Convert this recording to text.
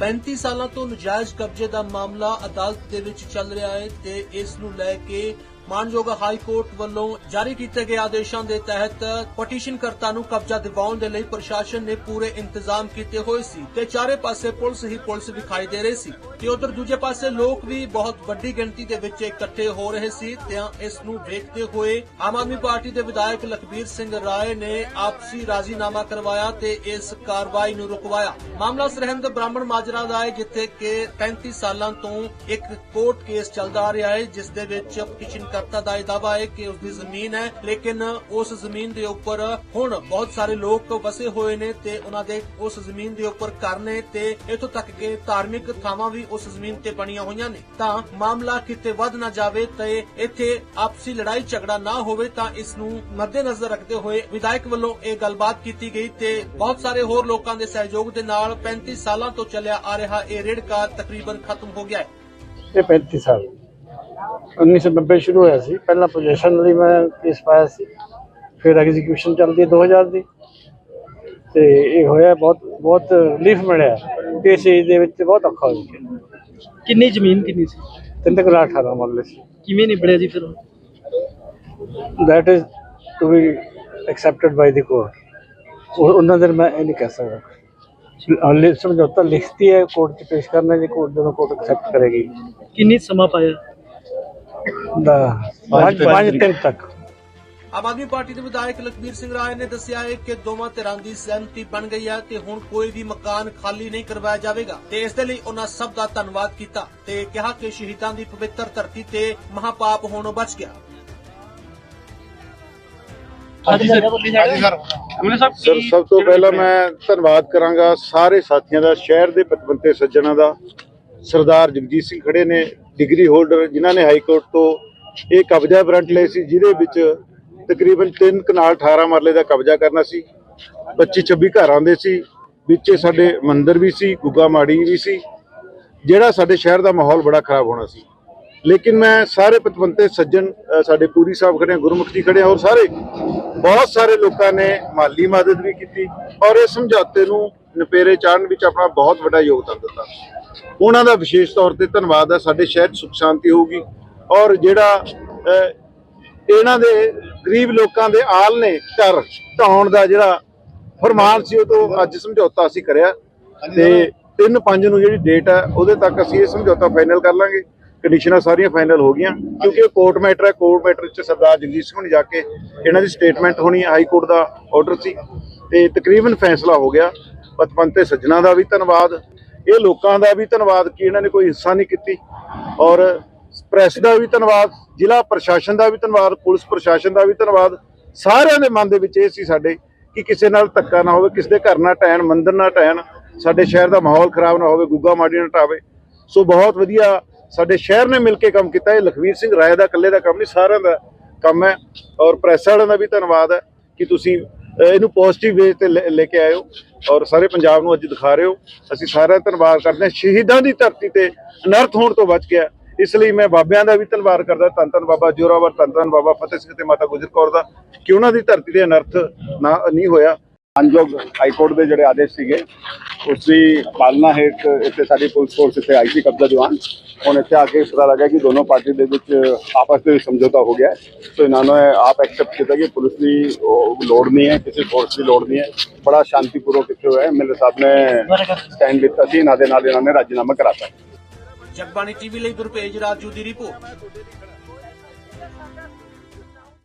35 ਸਾਲਾਂ ਤੋਂ ਨਜਾਇਜ਼ ਕਬਜ਼ੇ ਦਾ ਮਾਮਲਾ ਅਦਾਲਤ ਦੇ ਵਿੱਚ ਚੱਲ ਰਿਹਾ ਹੈ ਤੇ ਇਸ ਨੂੰ ਲੈ ਕੇ ਮਾਨਯੋਗ ਹਾਈ ਕੋਰਟ ਵੱਲੋਂ ਜਾਰੀ ਕੀਤੇ ਗਏ ਆਦੇਸ਼ਾਂ ਦੇ ਤਹਿਤ ਪਟੀਸ਼ਨ ਕਰਤਾ ਨੂੰ ਕਬਜ਼ਾ ਦਿਵਾਉਣ ਦੇ ਲਈ ਪ੍ਰਸ਼ਾਸਨ ਨੇ ਪੂਰੇ ਇੰਤਜ਼ਾਮ ਕੀਤੇ ਹੋਏ ਸੀ ਤੇ ਚਾਰੇ ਪਾਸੇ ਪੁਲਿਸ ਹੀ ਪੁਲਿਸ ਵਿਖਾਈ ਦੇ ਰਹੀ ਸੀ ਤੇ ਉਧਰ ਦੂਜੇ ਪਾਸੇ ਲੋਕ ਵੀ ਬਹੁਤ ਵੱਡੀ ਗਿਣਤੀ ਦੇ ਵਿੱਚ ਇਕੱਠੇ ਹੋ ਰਹੇ ਸੀ ਤੇ ਇਸ ਨੂੰ ਵੇਖਦੇ ਹੋਏ ਆਮ ਆਦਮੀ ਪਾਰਟੀ ਦੇ ਵਿਧਾਇਕ ਲਖਬੀਰ ਸਿੰਘ ਰਾਏ ਨੇ ਆਪਸੀ ਰਾਜ਼ੀਨਾਮਾ ਕਰਵਾਇਆ ਤੇ ਇਸ ਕਾਰਵਾਈ ਨੂੰ ਰੁਕਵਾਇਆ। ਮਾਮਲਾ ਸਰਹਿੰਦ ਬ੍ਰਾਹਮਣ ਮਾਜਰਾ ਦਾ ਹੈ, ਜਿੱਥੇ ਕਿ 35 ਸਾਲਾਂ ਤੋਂ ਇੱਕ ਕੋਰਟ ਕੇਸ ਚੱਲਦਾ ਆ ਰਿਹਾ ਹੈ, ਜਿਸ ਦੇ ਵਿੱਚ ਪਟੀਸ਼ਨਕਰਤਾ ਦਾ ਇਹ ਦਾਅਵਾ ਹੈ ਕਿ ਉਸ ਦੀ ਜ਼ਮੀਨ ਹੈ, ਲੇਕਿਨ ਉਸ ਜ਼ਮੀਨ ਦੇ ਉੱਪਰ ਹੁਣ ਬਹੁਤ ਸਾਰੇ ਲੋਕ ਵਸੇ ਹੋਏ ਨੇ ਤੇ ਉਹਨਾਂ ਦੇ ਉਸ ਜ਼ਮੀਨ ਦੇ ਉੱਪਰ ਘਰ ਨੇ ਤੇ ਇਥੋਂ ਤੱਕ ਕਿ ਧਾਰਮਿਕ ਥਾਵਾਂ ਵੀ ਉਸ ਜ਼ਮੀਨ ਤੇ ਬਣੀਆਂ ਹੋਈਆਂ ਨੇ। ਤਾਂ ਮਾਮਲਾ ਕਿਤੇ ਵੱਧ ਨਾ ਜਾਵੇ ਤੇ ਇੱਥੇ ਆਪਸੀ ਲੜਾਈ ਝਗੜਾ ਨਾ ਹੋਵੇ ਤਾਂ ਇਸ ਨੂੰ ਮੱਦੇਨਜ਼ਰ ਰੱਖਦੇ ਹੋਏ ਵਿਧਾਇਕ ਵੱਲੋਂ ਇਹ ਗੱਲਬਾਤ ਕੀਤੀ ਗਈ ਤੇ ਬਹੁਤ ਸਾਰੇ ਹੋਰ ਲੋਕਾਂ ਦੇ ਸਹਿਯੋਗ ਦੇ ਨਾਲ 35 ਸਾਲਾਂ ਤੋਂ ਚੱਲਿਆ ਆ ਰਿਹਾ ਇਹ ਰੇੜਕਾ ਤਕਰੀਬਨ ਖਤਮ ਹੋ ਗਿਆ ਹੈ। ਇਹ 35 ਸਾਲ 1990 ਸ਼ੁਰੂ ਹੋਇਆ ਸੀ। ਪਹਿਲਾਂ ਪੋਜੀਸ਼ਨ ਲਈ ਮੈਂ ਕੇਸ ਪਾਇਆ ਸੀ। ਫਿਰ ਐਗਜ਼ੀਕਿਊਸ਼ਨ ਚੱਲਦੀ ਹੈ 2000 ਦੀ। ਤੇ ਇਹ ਹੋਇਆ ਬਹੁਤ ਬਹੁਤ ਰਿਲੀਫ ਮਿਲਿਆ। ਇਸ ਏਜ ਦੇ ਵਿੱਚ ਬਹੁਤ ਔਖਾ ਹੋ ਗਿਆ। ਕਿੰਨੀ ਜ਼ਮੀਨ ਕਿੰਨੀ ਸੀ? ਤਿੰਨ ਕੁ ਲੱਖ 18 ਮਰਲੇ ਸੀ। ਕਿਵੇਂ ਨਿਬੜਿਆ ਜੀ ਫਿਰ is to be accepted by the court ਉਹ ਉਹਨਾਂ ਦੇ ਮੈਂ ਇਹ ਨਹੀਂ ਕਹਿ ਸਕਦਾ। ਹਲੇ ਸਮਝੌਤਾ ਲਿਖਤੀ ਹੈ ਕੋਰਟ 'ਚ ਪੇਸ਼ ਕਰਨਾ ਜੇ ਕੋਰਟ ਜਦੋਂ ਕੋਰਟ ਐਕਸੈਪਟ ਕਰੇਗੀ। ਕਿੰਨੀ ਸਮਾਂ ਪਾਇਆ? ਦਾ ਪੰਜ ਪੰਜ ਦਿਨ ਤੱਕ। ਆਮ ਆਦਮੀ ਪਾਰਟੀ ਦੇ ਵਿਧਾਇਕ ਲਖਬੀਰ ਸਿੰਘ ਰਾਏ ਨੇ ਦੱਸਿਆ ਹੈ ਕਿ ਦੋਵਾਂ ਧਿਰਾਂ ਦੀ ਸਹਿਮਤੀ ਬਣ ਗਈ ਹੈ ਤੇ ਹੁਣ ਕੋਈ ਵੀ ਮਕਾਨ ਖਾਲੀ ਨਹੀਂ ਕਰਵਾਇਆ ਜਾਵੇਗਾ ਤੇ ਇਸ ਦੇ ਲਈ ਉਹਨਾਂ ਸਭ ਦਾ ਧੰਨਵਾਦ ਕੀਤਾ ਤੇ ਕਿਹਾ ਕਿ ਸ਼ਹੀਦਾਂ ਦੀ ਪਵਿੱਤਰ ਧਰਤੀ ਤੇ ਮਹਾਪਾਪ ਹੋਣੋਂ ਬਚ ਗਿਆ। ਹਾਂਜੀ ਸਰ। ਹਾਂਜੀ ਸਰ। ਅਮਨੇ ਸਾਹਿਬ ਸਰ ਸਭ ਤੋਂ ਪਹਿਲਾਂ ਮੈਂ ਧੰਨਵਾਦ ਕਰਾਂਗਾ ਸਾਰੇ ਸਾਥੀਆਂ ਦਾ ਸ਼ਹਿਰ ਦੇ ਪਤਵੰਤੇ ਸੱਜਣਾ ਦਾ ਸਰਦਾਰ ਜਗਜੀਤ ਸਿੰਘ ਖੜੇ ਨੇ ਡਿਗਰੀ ਹੋਲਡਰ ਜਿਨ੍ਹਾਂ ਨੇ ਹਾਈ ਕੋਰਟ ਤੋਂ ਇਹ ਕਬਜ਼ਾ ਵਾਰੰਟ ਲਏ ਸੀ, ਜਿਹਦੇ ਵਿੱਚ ਤਕਰੀਬਨ 3 ਕਨਾਲ 18 ਮਰਲੇ ਦਾ ਕਬਜ਼ਾ ਕਰਨਾ ਸੀ 25 26 ਘਰਾਂ ਦੇ ਸੀ, ਵਿੱਚੇ ਸਾਡੇ ਮੰਦਿਰ ਵੀ ਸੀ, ਗੁੱਗਾ ਮਾੜੀ ਵੀ ਸੀ, ਜਿਹੜਾ ਸਾਡੇ ਸ਼ਹਿਰ ਦਾ ਮਾਹੌਲ ਬੜਾ ਖਰਾਬ ਹੋਣਾ ਸੀ। ਲੇਕਿਨ ਮੈਂ ਸਾਰੇ ਪਤਵੰਤੇ, ਸੱਜਣ ਸਾਡੇ ਪੂਰੀ ਸਾਹਿਬ ਖੜੇ ਗੁਰਮੁਖ ਜੀ ਖੜੇ ਔਰ ਸਾਰੇ, ਬਹੁਤ ਸਾਰੇ ਲੋਕਾਂ ਨੇ ਮਾਲੀ ਮਦਦ ਵੀ ਕੀਤੀ, ਔਰ ਇਹ ਸਮਝੌਤੇ ਨੂੰ ਨਪੇਰੇ ਚਾੜਨ ਵਿੱਚ ਆਪਣਾ ਬਹੁਤ ਵੱਡਾ ਯੋਗਦਾਨ ਦਿੱਤਾ। ਉਹਨਾਂ ਦਾ ਵਿਸ਼ੇਸ਼ ਤੌਰ ਤੇ ਧੰਨਵਾਦ ਹੈ ਸਾਡੇ ਸ਼ਹਿਰ 'ਚ ਸੁਖ ਸ਼ਾਂਤੀ ਹੋਊਗੀ। ਔਰ ਜਿਹੜਾ ਇਹਨਾਂ ਦੇ ਗਰੀਬ ਲੋਕਾਂ ਦੇ ਆਲ ਨੇ ਘਰ ਢਾਉਣ ਦਾ ਜਿਹੜਾ ਫਰਮਾਨ ਸੀ, ਉਹ ਤੋਂ ਅੱਜ ਸਮਝੌਤਾ ਅਸੀਂ ਕਰਿਆ। ਤੇ 3-5 ਨੂੰ ਜਿਹੜੀ ਡੇਟ ਹੈ ਉਹਦੇ ਤੱਕ ਅਸੀਂ ਇਹ ਸਮਝੌਤਾ ਫਾਈਨਲ ਕਰ ਲਾਂਗੇ। ਕੰਡੀਸ਼ਨਾਂ ਸਾਰੀਆਂ ਫਾਈਨਲ ਹੋ ਗਈਆਂ। ਕਿਉਂਕਿ ਇਹ ਕੋਰਟ ਮੈਟਰ ਹੈ ਕੋਰਟ ਮੈਟਰ ਵਿੱਚ ਸਰਦਾਰ ਜਗਜੀਤ ਸਿੰਘ ਨੇ ਜਾ ਕੇ ਇਹਨਾਂ ਦੀ ਸਟੇਟਮੈਂਟ ਹੋਣੀ ਹਾਈ ਕੋਰਟ ਦਾ ਆਰਡਰ ਸੀ। ਤੇ ਤਕਰੀਬਨ ਫੈਸਲਾ ਹੋ ਗਿਆ। ਪਤਵੰਤੇ ਸੱਜਣਾ ਦਾ ਵੀ ਧੰਨਵਾਦ। ਇਹ ਲੋਕਾਂ ਦਾ ਵੀ ਧੰਨਵਾਦ ਕਿ ਇਹਨਾਂ ਨੇ ਕੋਈ ਹਿੱਸਾ ਨਹੀਂ ਕੀਤੀ। ਔਰ ਪ੍ਰੈਸ ਦਾ ਵੀ ਧੰਨਵਾਦ, ਜ਼ਿਲ੍ਹਾ ਪ੍ਰਸ਼ਾਸਨ ਦਾ ਵੀ ਧੰਨਵਾਦ, ਪੁਲਿਸ ਪ੍ਰਸ਼ਾਸਨ ਦਾ ਵੀ ਧੰਨਵਾਦ। ਸਾਰਿਆਂ ਦੇ ਮਨ ਦੇ ਵਿੱਚ ਇਹ ਸੀ ਸਾਡੇ ਕਿ ਕਿਸੇ ਨਾਲ ਧੱਕਾ ਨਾ ਹੋਵੇ, ਕਿਸੇ ਦੇ ਘਰ ਨਾ ਟੈਣ, ਮੰਦਰ ਨਾ ਟੈਣ, ਸਾਡੇ ਸ਼ਹਿਰ ਦਾ ਮਾਹੌਲ ਖਰਾਬ ਨਾ ਹੋਵੇ, ਗੁੱਗਾ ਮਾੜੀ ਨਾ ਟਾਵੇ। ਸੋ ਬਹੁਤ ਵਧੀਆ ਸਾਡੇ ਸ਼ਹਿਰ ਨੇ ਮਿਲ ਕੇ ਕੰਮ ਕੀਤਾ। ਇਹ ਲਖਵੀਰ ਸਿੰਘ ਰਾਏ ਦਾ ਇਕੱਲੇ ਦਾ ਕੰਮ ਨਹੀਂ, ਸਾਰਿਆਂ ਦਾ ਕੰਮ ਹੈ। ਔਰ ਪ੍ਰੈਸ ਵਾਲਿਆਂ ਦਾ ਵੀ ਧੰਨਵਾਦ ਹੈ ਕਿ ਤੁਸੀਂ ਇਹਨੂੰ ਪੋਜ਼ਿਟਿਵ ਵੇ ਤੇ ਲੈ ਲੈ ਕੇ ਆਇਓ ਔਰ ਸਾਰੇ ਪੰਜਾਬ ਨੂੰ ਅੱਜ ਦਿਖਾ ਰਹੇ ਹੋ। ਅਸੀਂ ਸਾਰਿਆਂ ਦਾ ਧੰਨਵਾਦ ਕਰਦੇ ਹਾਂ। ਸ਼ਹੀਦਾਂ ਦੀ ਧਰਤੀ ਤੇ ਅਨਰਥ ਹੋਣ ਤੋਂ ਬਚ ਗਿਆ। ਇਸ ਲਈ ਮੈਂ ਬਾਬਿਆਂ ਦਾ ਵੀ ਧੰਨਵਾਦ ਕਰਦਾ। ਧੰਨ ਧੰਨ ਬਾਬਾ ਜੋਰਾਵਰ, ਧੰਨ ਧੰਨ ਬਾਬਾ ਫਤਿਹ ਸਿੰਘ ਤੇ ਮਾਤਾ ਗੁਜਰ ਕੌਰ ਦਾ। ਕਿ ਉਹਨਾਂ ਦੀ ਧਰਤੀ ਤੇ ਅਨਰਥ ਨਾ, ਨਹੀਂ ਹੋਇਆ। ਮਾਨਯੋਗ ਹਾਈ ਦੇ ਜਿਹੜੇ ਆਦੇਸ਼ ਸੀਗੇ, ਉਸ ਦੀ ਪਾਲਣਾ ਹੇਠ ਇੱਥੇ ਸਾਡੀ ਪੁਲਿਸ ਫੋਰਸ ਇੱਥੇ ਆਈ ਸੀ ਕਬਜ਼ਾ ਦੀਵਾਨ। ਹੁਣ ਇੱਥੇ ਆ ਕੇ ਪਤਾ ਲੱਗਾ ਕਿ ਦੋਨੋਂ ਪਾਰਟੀ ਦੇ ਵਿੱਚ ਆਪਸ ਦੇ ਵਿੱਚ ਸਮਝੌਤਾ ਹੋ ਗਿਆ। ਸੋ ਇਹਨਾਂ ਨੇ ਆਪ ਐਕਸੈਪਟ ਕੀਤਾ ਕਿ ਪੁਲਿਸ ਦੀ ਲੋੜ ਨਹੀਂ ਹੈ, ਕਿਸੇ ਫੋਰਸ ਦੀ ਲੋੜ ਨਹੀਂ ਹੈ। ਬੜਾ ਸ਼ਾਂਤੀਪੂਰਵਕ ਇੱਥੇ ਹੋਇਆ। ਮੇਰੇ ਸਾਹਿਬ ਨੇ ਸਟੈਂਡ ਲਿੱਤਾ ਸੀ। ਇਹਨਾਂ ਦੇ ਨਾਲ ਇਹਨਾਂ ਨੇ ਰਾਜੀਨਾਮਾ ਕਰਾਤਾ। ਜਗਬਾਣੀ ਟੀਵੀ ਲਈ ਗੁਰਪੇਜ ਰਾਜੂ ਦੀ ਰਿਪੋਰਟ।